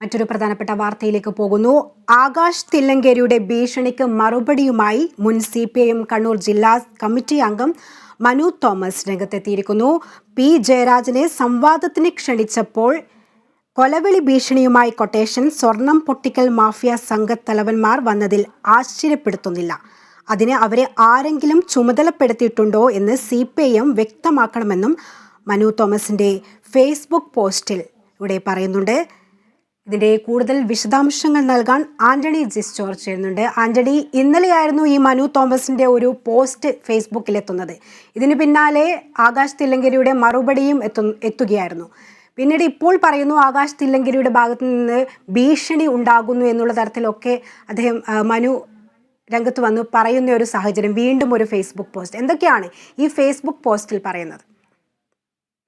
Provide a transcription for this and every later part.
മറ്റൊരു പ്രധാനപ്പെട്ട വാർത്തയിലേക്ക് പോകുന്നു. ആകാശ് തില്ലങ്കേരിയുടെ ഭീഷണിക്ക് മറുപടിയുമായി മുൻ സി പി ഐ കണ്ണൂർ ജില്ലാ കമ്മിറ്റി അംഗം മനു തോമസ് രംഗത്തെത്തിയിരിക്കുന്നു. പി ജയരാജനെ സംവാദത്തിന് ക്ഷണിച്ചപ്പോൾ കൊലവിളി ഭീഷണിയുമായി കൊട്ടേഷൻ സ്വർണം പൊട്ടിക്കൽ മാഫിയ സംഘത്തലവന്മാർ വന്നതിൽ ആശ്ചര്യപ്പെടുത്തുന്നില്ല. അതിന് അവരെ ആരെങ്കിലും ചുമതലപ്പെടുത്തിയിട്ടുണ്ടോ എന്ന് സി പി ഐ എം വ്യക്തമാക്കണമെന്നും മനു തോമസിന്റെ ഫേസ്ബുക്ക് പോസ്റ്റിൽ ഇവിടെ പറയുന്നുണ്ട്. ഇതിന്റെ കൂടുതൽ വിശദാംശങ്ങൾ നൽകാൻ ആന്റണി ജിസ് ജോർജ് ചെയ്യുന്നുണ്ട്. ആന്റണി ഇന്നലെയായിരുന്നു ഈ മനു തോമസിന്റെ ഒരു പോസ്റ്റ് ഫേസ്ബുക്കിൽ എത്തുന്നത് ഇതിന് പിന്നാലെ ആകാശ് തില്ലങ്കരിയുടെ മറുപടിയും എത്തു എത്തുകയായിരുന്നു. പിന്നീട് ഇപ്പോൾ പറയുന്നു ആകാശ് തില്ലങ്കരിയുടെ ഭാഗത്തു നിന്ന് ഭീഷണി ഉണ്ടാകുന്നു എന്നുള്ള തരത്തിലൊക്കെ അദ്ദേഹം മനു രംഗത്ത് വന്ന് പറയുന്ന ഒരു സാഹചര്യം വീണ്ടും ഒരു ഫേസ്ബുക്ക് പോസ്റ്റ്. എന്തൊക്കെയാണ് ഈ ഫേസ്ബുക്ക് പോസ്റ്റിൽ പറയുന്നത്?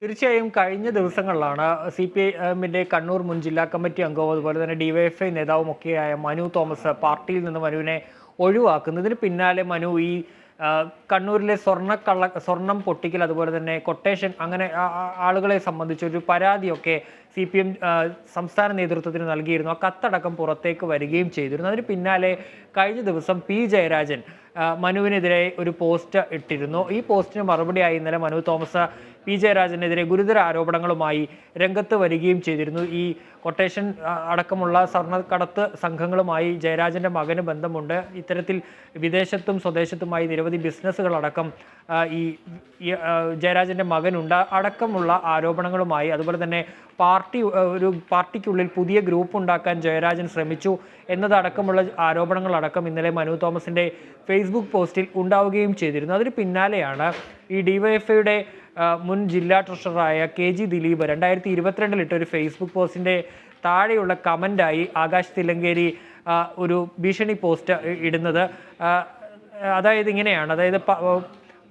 തീർച്ചയായും കഴിഞ്ഞ ദിവസങ്ങളിലാണ് സി പി എമ്മിന്റെ കണ്ണൂർ മുൻ ജില്ലാ കമ്മിറ്റി അംഗവും അതുപോലെ തന്നെ ഡിവൈഎഫ്ഐ നേതാവും ഒക്കെയായ മനു തോമസ് പാർട്ടിയിൽ നിന്ന് മനുവിനെ ഒഴിവാക്കുന്നതിന് പിന്നാലെ മനു ഈ കണ്ണൂരിലെ സ്വർണക്കള്ള സ്വർണം പൊട്ടിക്കൽ അതുപോലെ തന്നെ കൊട്ടേഷൻ അങ്ങനെ ആളുകളെ സംബന്ധിച്ച് ഒരു പരാതിയൊക്കെ സി പി എം സംസ്ഥാന നേതൃത്വത്തിന് നൽകിയിരുന്നു. ആ കത്തടക്കം പുറത്തേക്ക് വരികയും ചെയ്തിരുന്നു. അതിന് പിന്നാലെ കഴിഞ്ഞ ദിവസം പി ജയരാജൻ മനുവിനെതിരെ ഒരു പോസ്റ്റ് ഇട്ടിരുന്നു. ഈ പോസ്റ്റിന് മറുപടിയായി ഇന്നലെ മനു തോമസ് പി ജയരാജനെതിരെ ഗുരുതര ആരോപണങ്ങളുമായി രംഗത്ത് വരികയും ചെയ്തിരുന്നു. ഈ കൊട്ടേഷൻ അടക്കമുള്ള സ്വർണക്കടത്ത് സംഘങ്ങളുമായി ജയരാജന്റെ മകന് ബന്ധമുണ്ട്. ഇത്തരത്തിൽ വിദേശത്തും സ്വദേശത്തുമായി നിരവധി ബിസിനസ്സുകളടക്കം ഈ ജയരാജന്റെ മകനുണ്ട്. അടക്കമുള്ള ആരോപണങ്ങളുമായി അതുപോലെ തന്നെ പാർട്ടി ഒരു പാർട്ടിക്കുള്ളിൽ പുതിയ ഗ്രൂപ്പ് ഉണ്ടാക്കാൻ ജയരാജൻ ശ്രമിച്ചു എന്നതടക്കമുള്ള ആരോപണങ്ങളടക്കം ഇന്നലെ മനു തോമസിന്റെ ഫേസ്ബുക്ക് പോസ്റ്റിൽ ഉണ്ടാവുകയും ചെയ്തിരുന്നു. അതിന് പിന്നാലെയാണ് ഈ ഡിവൈഎഫ്ഐയുടെ മുൻ ജില്ലാ ട്രഷററായ കെ ജി ദിലീപ് രണ്ടായിരത്തി ഇരുപത്തിരണ്ടിൽ ഇട്ട ഒരു ഫേസ്ബുക്ക് പോസ്റ്റിന്റെ താഴെയുള്ള കമന്റായി ആകാശ് തിലങ്കേരി ഒരു ഭീഷണി പോസ്റ്റ് ഇടുന്നത്. അതായത് ഇങ്ങനെയാണ്. അതായത്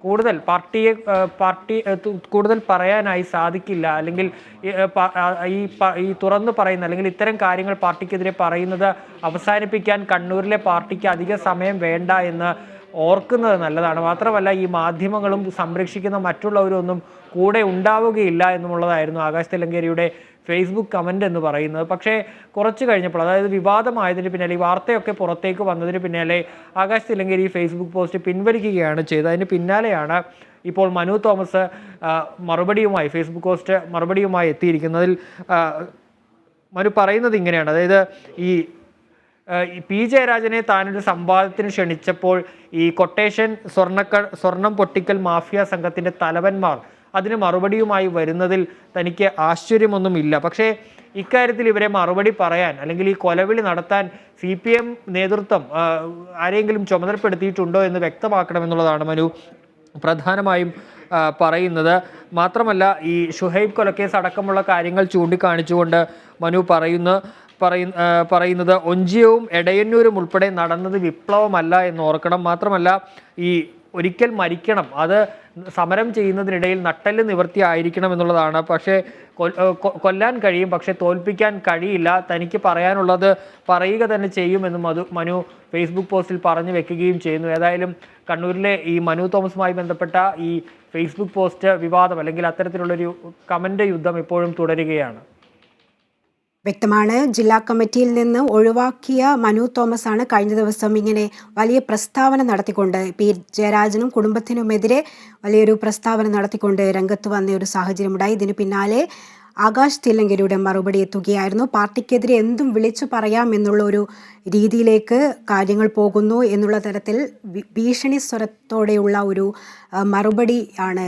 കൂടുതൽ പാർട്ടിയെ പാർട്ടി കൂടുതൽ പറയാനായി സാധിക്കില്ല. അല്ലെങ്കിൽ ഈ, ഈ തുറന്നു പറയുന്ന അല്ലെങ്കിൽ ഇത്തരം കാര്യങ്ങൾ പാർട്ടിക്കെതിരെ പറയുന്നത് അവസാനിപ്പിക്കാൻ കണ്ണൂരിലെ പാർട്ടിക്ക് അധിക സമയം വേണ്ട എന്ന് ഓർക്കുന്നത് നല്ലതാണ്. മാത്രമല്ല ഈ മാധ്യമങ്ങളും സംരക്ഷിക്കുന്ന മറ്റുള്ളവരൊന്നും കൂടെ ഉണ്ടാവുകയില്ല എന്നുള്ളതായിരുന്നു ആകാശ് തെലങ്കേരിയുടെ ഫേസ്ബുക്ക് കമന്റ് എന്ന് പറയുന്നത്. പക്ഷേ കുറച്ച് കഴിഞ്ഞപ്പോൾ അതായത് വിവാദമായതിന് പിന്നാലെ ഈ വാർത്തയൊക്കെ പുറത്തേക്ക് വന്നതിന് പിന്നാലെ ആകാശ് തെലങ്കേരി ഫേസ്ബുക്ക് പോസ്റ്റ് പിൻവലിക്കുകയാണ് ചെയ്തത്. അതിന് പിന്നാലെയാണ് ഇപ്പോൾ മനു തോമസ് മറുപടിയുമായി ഫേസ്ബുക്ക് പോസ്റ്റ് മറുപടിയുമായി എത്തിയിരിക്കുന്നതിൽ മനു പറയുന്നത് ഇങ്ങനെയാണ്. അതായത് ഈ പി ജയരാജനെ താനൊരു സംവാദത്തിന് ക്ഷണിച്ചപ്പോൾ ഈ കൊട്ടേഷൻ സ്വർണക്ക സ്വർണം പൊട്ടിക്കൽ മാഫിയ സംഘത്തിന്റെ തലവന്മാർ അതിന് മറുപടിയുമായി വരുന്നതിൽ തനിക്ക് ആശ്ചര്യമൊന്നുമില്ല. പക്ഷേ ഇക്കാര്യത്തിൽ ഇവരെ മറുപടി പറയാൻ അല്ലെങ്കിൽ ഈ കൊലവിളി നടത്താൻ സി പി എം നേതൃത്വം ആരെങ്കിലും ചുമതലപ്പെടുത്തിയിട്ടുണ്ടോ എന്ന് വ്യക്തമാക്കണമെന്നുള്ളതാണ് മനു പ്രധാനമായും പറയുന്നത്. മാത്രമല്ല ഈ ഷുഹൈബ് കൊലക്കേസ് അടക്കമുള്ള കാര്യങ്ങൾ ചൂണ്ടിക്കാണിച്ചുകൊണ്ട് മനു പറയുന്നു പറയുന്ന പറയുന്നത് ഒഞ്ചിയവും എടയന്നൂരും ഉൾപ്പെടെ നടന്നത് വിപ്ലവമല്ല എന്ന് ഓർക്കണം. മാത്രമല്ല ഈ ഒരിക്കൽ മരിക്കണം അത് സമരം ചെയ്യുന്നതിനിടയിൽ നട്ടൽ നിവർത്തി ആയിരിക്കണം എന്നുള്ളതാണ്. പക്ഷേ കൊല്ലാൻ കഴിയും പക്ഷേ തോൽപ്പിക്കാൻ കഴിയില്ല. തനിക്ക് പറയാനുള്ളത് പറയുക തന്നെ ചെയ്യുമെന്നും അത് മനു ഫേസ്ബുക്ക് പോസ്റ്റിൽ പറഞ്ഞു വെക്കുകയും ചെയ്യുന്നു. ഏതായാലും കണ്ണൂരിലെ ഈ മനു തോമസുമായി ബന്ധപ്പെട്ട ഈ ഫേസ്ബുക്ക് പോസ്റ്റ് വിവാദം അല്ലെങ്കിൽ അത്തരത്തിലുള്ളൊരു കമന്റ് യുദ്ധം ഇപ്പോഴും തുടരുകയാണ്. വ്യക്തമാണ്. ജില്ലാ കമ്മിറ്റിയിൽ നിന്ന് ഒഴിവാക്കിയ മനു തോമസ് ആണ് കഴിഞ്ഞ ദിവസം ഇങ്ങനെ വലിയ പ്രസ്താവന നടത്തിക്കൊണ്ട് പി ജയരാജനും കുടുംബത്തിനുമെതിരെ വലിയൊരു പ്രസ്താവന നടത്തിക്കൊണ്ട് രംഗത്ത് വന്ന ഒരു സാഹചര്യമുണ്ടായി. ഇതിനു പിന്നാലെ ആകാശ് തില്ലങ്കരിയുടെ മറുപടി എത്തുകയായിരുന്നു. പാർട്ടിക്കെതിരെ എന്തും വിളിച്ചു പറയാം എന്നുള്ള ഒരു രീതിയിലേക്ക് കാര്യങ്ങൾ പോകുന്നു എന്നുള്ള തരത്തിൽ ഭീഷണി സ്വരത്തോടെയുള്ള ഒരു മറുപടി ആണ്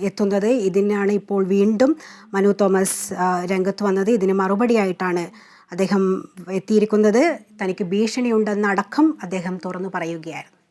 എത്തുന്നത്. ഇതിനാണ് ഇപ്പോൾ വീണ്ടും മനു തോമസ് രംഗത്ത് വന്നത്. ഇതിന് മറുപടിയായിട്ടാണ് അദ്ദേഹം എത്തിയിരിക്കുന്നത്. തനിക്ക് ഭീഷണിയുണ്ടെന്നടക്കം അദ്ദേഹം തുറന്നു പറയുകയായിരുന്നു.